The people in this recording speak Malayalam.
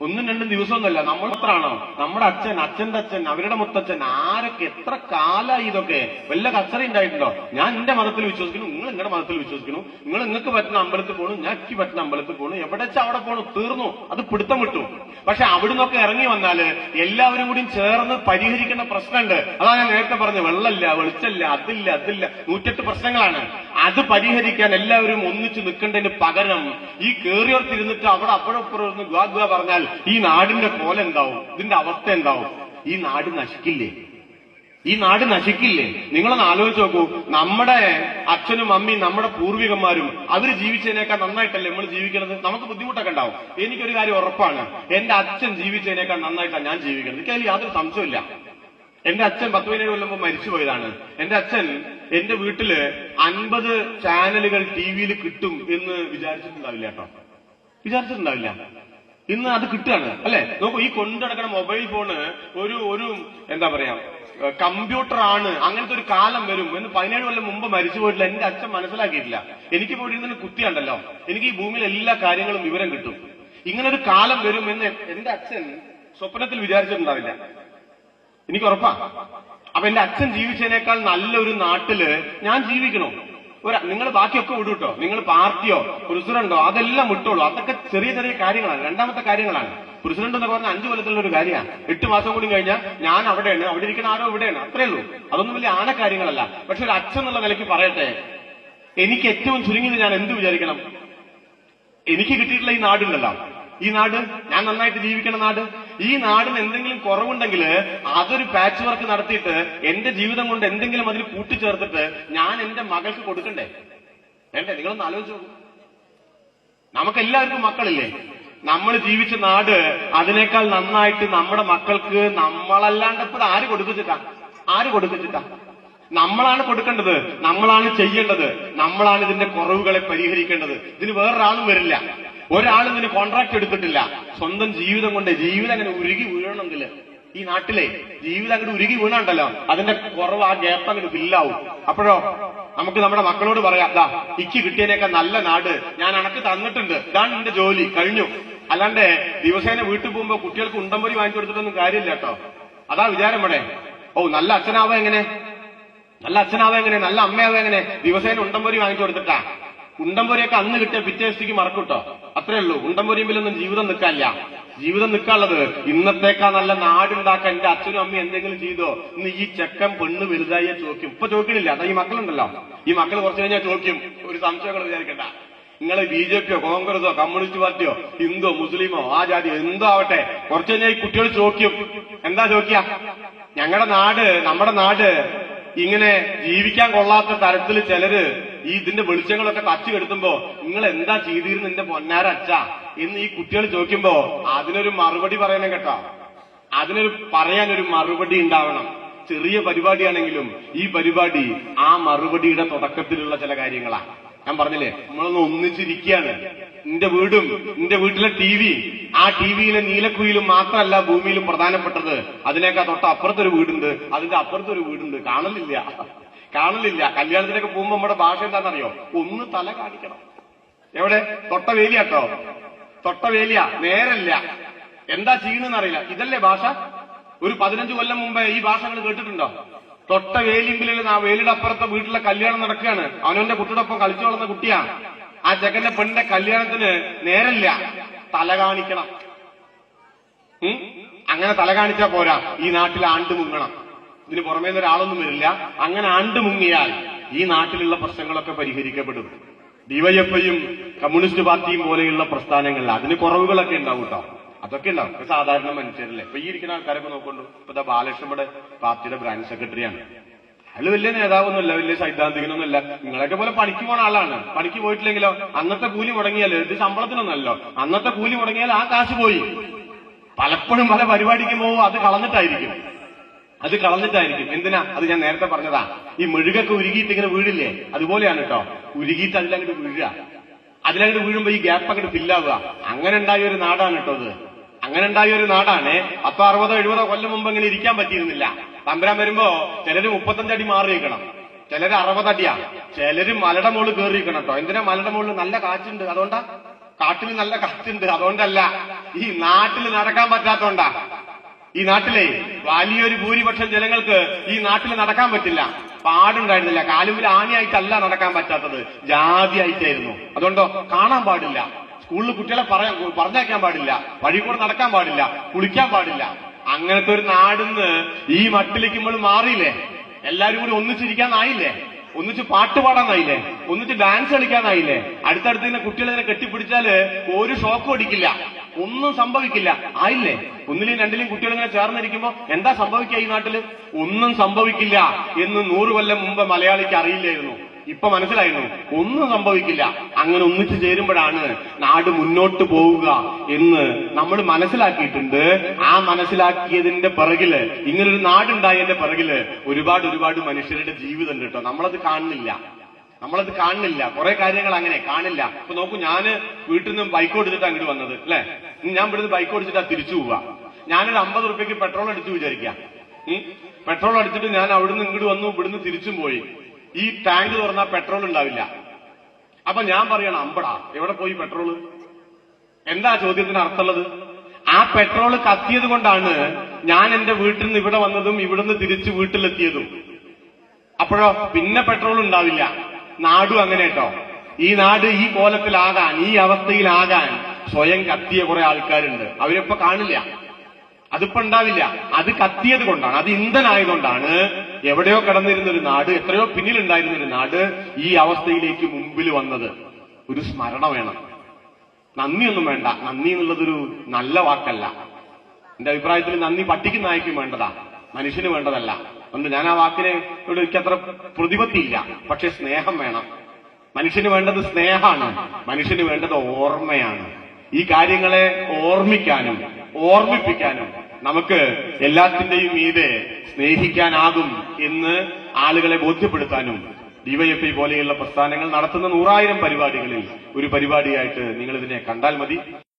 ഒന്നും രണ്ടും ദിവസമൊന്നുമല്ല. നമ്മൾ മാത്രമാണോ? നമ്മുടെ അച്ഛൻ അച്ഛന്റെ അച്ഛൻ അവരുടെ മുത്തച്ഛൻ ആരൊക്കെ എത്ര കാലായി ഇതൊക്കെ? വല്ല കച്ചറ ഉണ്ടായിട്ടുണ്ടോ? ഞാൻ എന്റെ മതത്തിൽ വിശ്വസിക്കുന്നു നിങ്ങൾ നിങ്ങളുടെ മതത്തിൽ വിശ്വസിക്കുന്നു. നിങ്ങൾ നിങ്ങൾക്ക് പറ്റുന്ന അമ്പലത്തിൽ പോകണം ഞാൻ എനിക്ക് പറ്റുന്ന അമ്പലത്തിൽ പോകണം എവിടെ വെച്ചാൽ അവിടെ പോകണം തീർന്നു. അത് പിടുത്തം വിട്ടു. പക്ഷെ അവിടുന്നൊക്കെ ഇറങ്ങി വന്നാൽ എല്ലാവരും കൂടി ചേർന്ന് പരിഹരിക്കുന്ന പ്രശ്നമുണ്ട്. അതാണ് ഞാൻ നേരത്തെ പറഞ്ഞു വെള്ളമില്ല വെളിച്ചല്ല അതില്ല അതില്ല. നൂറ്റെട്ട് പ്രശ്നങ്ങളാണ്. അത് പരിഹരിക്കാൻ എല്ലാവരും ഒന്നിച്ചു നിൽക്കേണ്ടതിന് പകരം ഈ കേറിയോർത്തിരുന്നിട്ട് അവിടെ അപ്പോഴപ്പുറം ഗ്വാ പറഞ്ഞാൽ ഈ നാടിന്റെ കോല എന്താവും? ഇതിന്റെ അവസ്ഥ എന്താവും? ഈ നാട് നശിക്കില്ലേ? ഈ നാട് നശിക്കില്ലേ? നിങ്ങളൊന്ന് ആലോചിച്ച് നോക്കൂ. നമ്മുടെ അച്ഛനും അമ്മയും നമ്മുടെ പൂർവികന്മാരും അവർ ജീവിച്ചതിനേക്കാൾ നന്നായിട്ടല്ലേ നമ്മൾ ജീവിക്കുന്നത് നമുക്ക് ബുദ്ധിമുട്ടൊക്കെ ഉണ്ടാവും. എനിക്കൊരു കാര്യം ഉറപ്പാണ്. എന്റെ അച്ഛൻ ജീവിച്ചതിനേക്കാൾ നന്നായിട്ടാണ് ഞാൻ ജീവിക്കുന്നത് എനിക്ക് അതിൽ യാതൊരു സംശയമില്ല എന്റെ അച്ഛൻ പത്ത് പതിനേഴ് കൊല്ലം മുമ്പ് മരിച്ചു പോയതാണ്. എന്റെ അച്ഛൻ എന്റെ വീട്ടിൽ അൻപത് ചാനലുകൾ ടി വിയിൽ കിട്ടും എന്ന് വിചാരിച്ചിട്ടുണ്ടാവില്ല കേട്ടോ. വിചാരിച്ചിട്ടുണ്ടാവില്ല. ഇന്ന് അത് കിട്ടുകയാണ് അല്ലെ? നോക്കൂ ഈ കൊണ്ടുനടക്കുന്ന മൊബൈൽ ഫോണ് ഒരു ഒരു എന്താ പറയാ കമ്പ്യൂട്ടർ ആണ് അങ്ങനത്തെ ഒരു കാലം വരും എന്ന് പതിനേഴ് കൊല്ലം മുമ്പ് മരിച്ചു പോയിട്ടില്ല. എന്റെ അച്ഛൻ മനസ്സിലാക്കിയിട്ടില്ല. എനിക്ക് പോയി ഇരുന്ന് കുത്തിയുണ്ടല്ലോ. എനിക്ക് ഈ ഭൂമിയിൽ എല്ലാ കാര്യങ്ങളും വിവരം കിട്ടും. ഇങ്ങനെ ഒരു കാലം വരും എന്ന് എന്റെ അച്ഛൻ സ്വപ്നത്തിൽ വിചാരിച്ചിട്ടുണ്ടാവില്ല. എനിക്ക് ഉറപ്പാ. അപ്പൊ എന്റെ അച്ഛൻ ജീവിച്ചതിനേക്കാൾ നല്ലൊരു നാട്ടിൽ ഞാൻ ജീവിക്കണോ? ഒരു നിങ്ങൾ ബാക്കിയൊക്കെ വിടും കേട്ടോ നിങ്ങൾ പാർട്ടിയോ പ്രസിഡന്റോ അതെല്ലാം വിട്ടോളൂ. അതൊക്കെ ചെറിയ ചെറിയ കാര്യങ്ങളാണ്. രണ്ടാമത്തെ കാര്യങ്ങളാണ്. പ്രസിഡന്റ് എന്ന് പറഞ്ഞാൽ അഞ്ചു കൊല്ലത്തിലുള്ള ഒരു കാര്യമാണ്. എട്ട് മാസം കൂടി കഴിഞ്ഞാൽ ഞാൻ അവിടെയാണ് അവിടെ ഇരിക്കുന്ന ആരോ ഇവിടെയാണ്. അത്രേ ഉള്ളൂ. അതൊന്നും വലിയ ആന കാര്യങ്ങളല്ല പക്ഷെ ഒരു അച്ഛൻ എന്നുള്ള നിലയ്ക്ക് പറയട്ടെ എനിക്ക് ഏറ്റവും ചുരുങ്ങിയത് ഞാൻ എന്ത് വിചാരിക്കണം? എനിക്ക് കിട്ടിയിട്ടുള്ള ഈ നാടുണ്ടല്ലോ ഈ നാട്? ഞാൻ നന്നായിട്ട് ജീവിക്കണ നാട്. ഈ നാടിന് എന്തെങ്കിലും കുറവുണ്ടെങ്കിൽ അതൊരു പാച്ച് വർക്ക് നടത്തിയിട്ട് എന്റെ ജീവിതം കൊണ്ട് എന്തെങ്കിലും അതിൽ കൂട്ടിച്ചേർത്തിട്ട് ഞാൻ എന്റെ മകൾക്ക് കൊടുക്കണ്ടേ? വേണ്ടേ? നിങ്ങളൊന്ന് ആലോചിച്ച് നമുക്ക് എല്ലാവർക്കും മക്കളില്ലേ? നമ്മൾ ജീവിച്ച നാട് അതിനേക്കാൾ നന്നായിട്ട് നമ്മുടെ മക്കൾക്ക് നമ്മളല്ലാണ്ട് ഇപ്പോൾ ആര് കൊടുക്കിച്ചിട്ടാ ആര് കൊടുക്കിച്ചിട്ടാ നമ്മളാണ് കൊടുക്കേണ്ടത്. നമ്മളാണ് ചെയ്യേണ്ടത്. നമ്മളാണ് ഇതിന്റെ കുറവുകളെ പരിഹരിക്കേണ്ടത്. ഇതിന് വേറൊരാളും വരില്ല. ഒരാളും ഇതിന് കോൺട്രാക്ട് എടുത്തിട്ടില്ല. സ്വന്തം ജീവിതം കൊണ്ട് ജീവിതം അങ്ങനെ ഉരുകി വീഴണമെങ്കിൽ ഈ നാട്ടിലെ ജീവിതം അങ്ങോട്ട് ഉരുകി വീണുണ്ടല്ലോ അതിന്റെ കുറവ് ആ ഗ്യാപ്പ് അങ്ങോട്ട് ഫില്ലാവും അപ്പോഴോ നമുക്ക് നമ്മുടെ മക്കളോട് പറയാം ദാ ഇക്ക് കിട്ടിയതിനേക്കാൾ നല്ല നാട് ഞാൻ അണക്ക് തന്നിട്ടുണ്ട്. ഇതാണ് എന്റെ ജോലി കഴിഞ്ഞു. അല്ലാണ്ട് ദിവസേന വീട്ടിൽ പോകുമ്പോ കുട്ടികൾക്ക് ഉണ്ടംപൊരി വാങ്ങിച്ചു കൊടുത്തിട്ടൊന്നും കാര്യമില്ല കേട്ടോ. അതാ വിചാരം ഇവിടെ. ഓ നല്ല അച്ഛനാവാ എങ്ങനെ? നല്ല അച്ഛനാവാ എങ്ങനെ? നല്ല അമ്മയാവാ എങ്ങനെ? ദിവസേന ഉണ്ടംപൊരി വാങ്ങിച്ചു കൊടുത്തിട്ടാ. ഉണ്ടംപൊരിയൊക്കെ അന്ന് കിട്ടിയ പിറ്റേ ദിവസത്തേക്ക് മറക്കൂട്ടോ അത്രേ ഉള്ളൂ. ഉണ്ടമ്പൊരിമ്പിലൊന്നും ജീവിതം നിൽക്കാനില്ല. ജീവിതം നിൽക്കാനുള്ളത് ഇന്നത്തേക്കാ നല്ല നാടുണ്ടാക്കാൻ എന്റെ അച്ഛനും അമ്മയും എന്തെങ്കിലും ചെയ്തോ ഇന്ന് ഈ ചെക്കൻ പെണ്ണ് വലുതായി ചോദിക്കും. ഇപ്പൊ ചോദിക്കണില്ല. അതാ ഈ മക്കളുണ്ടല്ലോ. ഈ മക്കൾ കുറച്ച് കഴിഞ്ഞാൽ ചോദിക്കും. ഒരു സംശയങ്ങൾ വിചാരിക്കണ്ട. നിങ്ങൾ ബി ജെ പിയോ കോൺഗ്രസോ കമ്മ്യൂണിസ്റ്റ് പാർട്ടിയോ ഹിന്ദു മുസ്ലിമോ ആ ജാതി എന്തോ ആവട്ടെ കുറച്ച് കഴിഞ്ഞാൽ ഈ കുട്ടികൾ ചോദിക്കും. എന്താ ചോദിക്കുക? ഞങ്ങളുടെ നാട് നമ്മുടെ നാട് ഇങ്ങനെ ജീവിക്കാൻ കൊള്ളാത്ത തരത്തിൽ ചിലര് ഈ ഇതിന്റെ വെളിച്ചങ്ങളൊക്കെ തച്ചു കെടുത്തുമ്പോ നിങ്ങൾ എന്താ ചെയ്തിരുന്നു എന്റെ പൊന്നാര അച്ഛ? എന്ന് ഈ കുട്ടികൾ ചോദിക്കുമ്പോ അതിനൊരു മറുപടി പറയണം കേട്ടോ. അതിനൊരു പറയാനൊരു മറുപടി ഉണ്ടാവണം. ചെറിയ പരിപാടിയാണെങ്കിലും ഈ പരിപാടി ആ മറുപടിയുടെ തുടക്കത്തിലുള്ള ചില കാര്യങ്ങളാ. ഞാൻ പറഞ്ഞില്ലേ? നമ്മളൊന്ന് ഒന്നിച്ചിരിക്കുകയാണ്. നിന്റെ വീടും നിന്റെ വീട്ടിലെ ടി വി ആ ടി വിയിലെ നീലക്കുയിലും മാത്രമല്ല ഭൂമിയിലും പ്രധാനപ്പെട്ടത്. അതിനേക്കാൾ തൊട്ട് അപ്പുറത്തൊരു വീടുണ്ട്. അതിന്റെ അപ്പുറത്തൊരു വീടുണ്ട്. കാണലില്ല. കാണലില്ല കല്യാണത്തിനൊക്കെ പോകുമ്പോ നമ്മുടെ ഭാഷ എന്താണെന്നറിയോ? ഒന്ന് തല കാണിക്കണം. എവിടെ? തൊട്ട വേലിയാട്ടോ തൊട്ട വേലിയ നേരല്ല. എന്താ ചെയ്യണെന്ന് അറിയില്ല ഇതല്ലേ ഭാഷ? ഒരു പതിനഞ്ച് കൊല്ലം മുമ്പേ ഈ ഭാഷകൾ കേട്ടിട്ടുണ്ടോ? തൊട്ട വേലിമ്പിൽ ആ വേലിയുടെ അപ്പുറത്തെ വീട്ടിലെ കല്യാണം നടക്കുകയാണ്. അവനവന്റെ കുട്ടിയോടൊപ്പം കളിച്ചു വളർന്ന കുട്ടിയാ. ആ ചെക്കന്റെ പെണ്ണിന്റെ കല്യാണത്തിന് നേരല്ല. തല കാണിക്കണം? അങ്ങനെ തല കാണിച്ചാ പോരാ. ഈ നാട്ടിൽ ആണ്ട് മുങ്ങണം. ഇതിന് പുറമേ നിന്ന് ഒരാളൊന്നും വരില്ല. അങ്ങനെ ആണ്ട് മുങ്ങിയാൽ ഈ നാട്ടിലുള്ള പ്രശ്നങ്ങളൊക്കെ പരിഹരിക്കപ്പെടും. ഡിവൈഎഫ്ഐയും കമ്മ്യൂണിസ്റ്റ് പാർട്ടിയും പോലെയുള്ള പ്രസ്ഥാനങ്ങളിൽ അതിന് കുറവുകളൊക്കെ ഉണ്ടാവും കേട്ടോ. അതൊക്കെ ഉണ്ടാവും. സാധാരണ മനുഷ്യരല്ലേ? ഇപ്പൊ ഈ ഇരിക്കുന്ന ആൾക്കാരൊക്കെ നോക്കൊണ്ടു ഇപ്പൊ ബാലകൃഷ്ണൻ ഇവിടെ പാർട്ടിയുടെ ബ്രാഞ്ച് സെക്രട്ടറിയാണ്. അയാൾ വലിയ നേതാവൊന്നുമല്ല വലിയ സൈദ്ധാന്തികനൊന്നുമല്ല. നിങ്ങളൊക്കെ പോലെ പണിക്ക് പോണ ആളാണ്. പണിക്ക് പോയിട്ടില്ലെങ്കിലോ അന്നത്തെ കൂലി മുടങ്ങിയാലോ ഇത് ശമ്പളത്തിനൊന്നല്ലോ. അന്നത്തെ കൂലി മുടങ്ങിയാൽ ആ കാശ് പോയി. പലപ്പോഴും പല പരിപാടിക്ക് പോകും അത് കളഞ്ഞിട്ടായിരിക്കും. അത് കളഞ്ഞിട്ടായിരിക്കും. എന്തിനാ? അത് ഞാൻ നേരത്തെ പറഞ്ഞതാ. ഈ മെഴുകൊക്കെ ഉരുകിയിട്ട് ഇങ്ങനെ വീഴില്ലേ? അതുപോലെയാണ് കേട്ടോ ഉരുകിയിട്ട് അതിലങ്ങോട്ട് വീഴുക. അതിലങ്ങോട്ട് വീഴുമ്പോ ഈ ഗ്യാപ്പ് അങ്ങോട്ട് ഫില്ലാവുക അങ്ങനെ ഉണ്ടായ ഒരു നാടാണ് കേട്ടോ അത്. അങ്ങനെ ഉണ്ടായ ഒരു നാടാണ് പത്തോ അറുപതോ എഴുപതോ കൊല്ലം മുമ്പ് ഇങ്ങനെ ഇരിക്കാൻ പറ്റിയിരുന്നില്ല. തമ്പരാൻ വരുമ്പോ ചിലര് മുപ്പത്തഞ്ചടി മാറിയിരിക്കണം ചിലര് അറുപതടിയാ ചിലര് മലയുടെ മുകളിൽ കയറിയിരിക്കണം കേട്ടോ എന്തിനാ മലയുടെ മുകളിൽ നല്ല കാറ്റുണ്ട്? അതുകൊണ്ടാ? കാട്ടിൽ നല്ല കാറ്റുണ്ട്. അതുകൊണ്ടല്ല. ഈ നാട്ടിൽ നടക്കാൻ പറ്റാത്തോണ്ടാ. ഈ നാട്ടിലെ വലിയൊരു ഭൂരിപക്ഷം ജനങ്ങൾക്ക് ഈ നാട്ടിൽ നടക്കാൻ പറ്റില്ല. പാടുണ്ടായിരുന്നില്ല കാലുമ്പിൽ ആനയായിട്ടല്ല നടക്കാൻ പറ്റാത്തത്. ജാതിയായിട്ടായിരുന്നു. അതുകൊണ്ടോ കാണാൻ പാടില്ല. സ്കൂളിൽ കുട്ടികളെ പറയാൻ പറഞ്ഞയക്കാൻ പാടില്ല. വഴി കൂടെ നടക്കാൻ പാടില്ല. കുളിക്കാൻ പാടില്ല. അങ്ങനത്തെ ഒരു നാടിന്ന് ഈ മട്ടിലേക്ക് നമ്മൾ മാറിയില്ലേ? എല്ലാരും കൂടി ഒന്നിച്ചിരിക്കാനായില്ലേ? ഒന്നിച്ച് പാട്ട് പാടാനായില്ലേ? ഒന്നിച്ച് ഡാൻസ് കളിക്കാനായില്ലേ? അടുത്തടുത്ത് ഇങ്ങനെ കുട്ടികളെ കെട്ടിപ്പിടിച്ചാൽ ഒരു ഷോക്കും അടിക്കില്ല. ഒന്നും സംഭവിക്കില്ല. ആയില്ലേ? ഒന്നിലെയും രണ്ടിലെയും കുട്ടികൾ ഇങ്ങനെ ചേർന്നിരിക്കുമ്പോ എന്താ സംഭവിക്കുക ഈ നാട്ടിൽ? ഒന്നും സംഭവിക്കില്ല എന്ന് നൂറ് കൊല്ലം മുമ്പ് മലയാളിക്ക് അറിയില്ലായിരുന്നു. ഇപ്പൊ മനസ്സിലായിരുന്നു. ഒന്നും സംഭവിക്കില്ല. അങ്ങനെ ഒന്നിച്ചു ചേരുമ്പോഴാണ് നാട് മുന്നോട്ട് പോവുക എന്ന് നമ്മൾ മനസ്സിലാക്കിയിട്ടുണ്ട്. ആ മനസ്സിലാക്കിയതിന്റെ പിറകിൽ ഇങ്ങനൊരു നാടുണ്ടായതിന്റെ പിറകിൽ ഒരുപാട് ഒരുപാട് മനുഷ്യരുടെ ജീവിതം ഉണ്ട് കേട്ടോ. നമ്മളത് കാണുന്നില്ല. നമ്മളത് കാണുന്നില്ല. കുറെ കാര്യങ്ങൾ അങ്ങനെ കാണില്ല. ഇപ്പൊ നോക്കൂ ഞാൻ വീട്ടിൽ നിന്ന് ബൈക്ക് ഓടിച്ചിട്ട് അങ്ങോട്ട് വന്നത് അല്ലെ? ഞാൻ ഇവിടുന്ന് ബൈക്ക് ഓടിച്ചിട്ടാ തിരിച്ചു പോവുക. ഞാനൊരു അമ്പത് റുപ്യക്ക് പെട്രോൾ അടിച്ചു വിചാരിക്കാം പെട്രോൾ അടിച്ചിട്ട് ഞാൻ അവിടുന്ന് ഇങ്ങോട്ട് വന്നു ഇവിടുന്ന് തിരിച്ചും പോയി. ഈ ടാങ്ക് തുറന്നാൽ പെട്രോൾ ഉണ്ടാവില്ല. അപ്പൊ ഞാൻ പറയണം അമ്പടാ എവിടെ പോയി പെട്രോൾ എന്താ ചോദ്യത്തിന് അർത്ഥമുള്ളത്? ആ പെട്രോൾ കത്തിയത് കൊണ്ടാണ് ഞാൻ എന്റെ വീട്ടിൽ നിന്ന് ഇവിടെ വന്നതും ഇവിടുന്ന് തിരിച്ച് വീട്ടിലെത്തിയതും. അപ്പോഴോ പിന്നെ പെട്രോൾ ഉണ്ടാവില്ല. നാടും അങ്ങനെ കേട്ടോ. ഈ നാട് ഈ കോലത്തിലാകാൻ ഈ അവസ്ഥയിലാകാൻ സ്വയം കത്തിയ കുറെ ആൾക്കാരുണ്ട്. അവരിപ്പോ കാണില്ല. അതിപ്പോ ഉണ്ടാവില്ല. അത് കത്തിയത് കൊണ്ടാണ് അത് ഇന്ധനായതുകൊണ്ടാണ് എവിടെയോ കടന്നിരുന്നൊരു നാട് എത്രയോ പിന്നിലുണ്ടായിരുന്ന ഒരു നാട് ഈ അവസ്ഥയിലേക്ക് മുമ്പിൽ വന്നത്. ഒരു സ്മരണ വേണം. നന്ദിയൊന്നും വേണ്ട. നന്ദി എന്നുള്ളതൊരു നല്ല വാക്കല്ല. എന്റെ അഭിപ്രായത്തിൽ നന്ദി പട്ടിക്ക് നായ്ക്കും വേണ്ടതാ. മനുഷ്യന് വേണ്ടതല്ല. അതുകൊണ്ട് ഞാൻ ആ വാക്കിനെ എനിക്കത്ര പ്രതിപത്തിയില്ല. പക്ഷെ സ്നേഹം വേണം. മനുഷ്യന് വേണ്ടത് സ്നേഹമാണ്. മനുഷ്യന് വേണ്ടത് ഓർമ്മയാണ്. ഈ കാര്യങ്ങളെ ഓർമ്മിക്കാനും ഓർമ്മിപ്പിക്കാനും നമുക്ക് എല്ലാത്തിന്റെയും മീതെ സ്നേഹിക്കാനാകും എന്ന് ആളുകളെ ബോധ്യപ്പെടുത്താനും ഡിവൈഎഫ്ഐ പോലെയുള്ള പ്രസ്ഥാനങ്ങൾ നടത്തുന്ന നൂറായിരം പരിപാടികളിൽ ഒരു പരിപാടിയായിട്ട് നിങ്ങൾ ഇതിനെ കണ്ടാൽ മതി.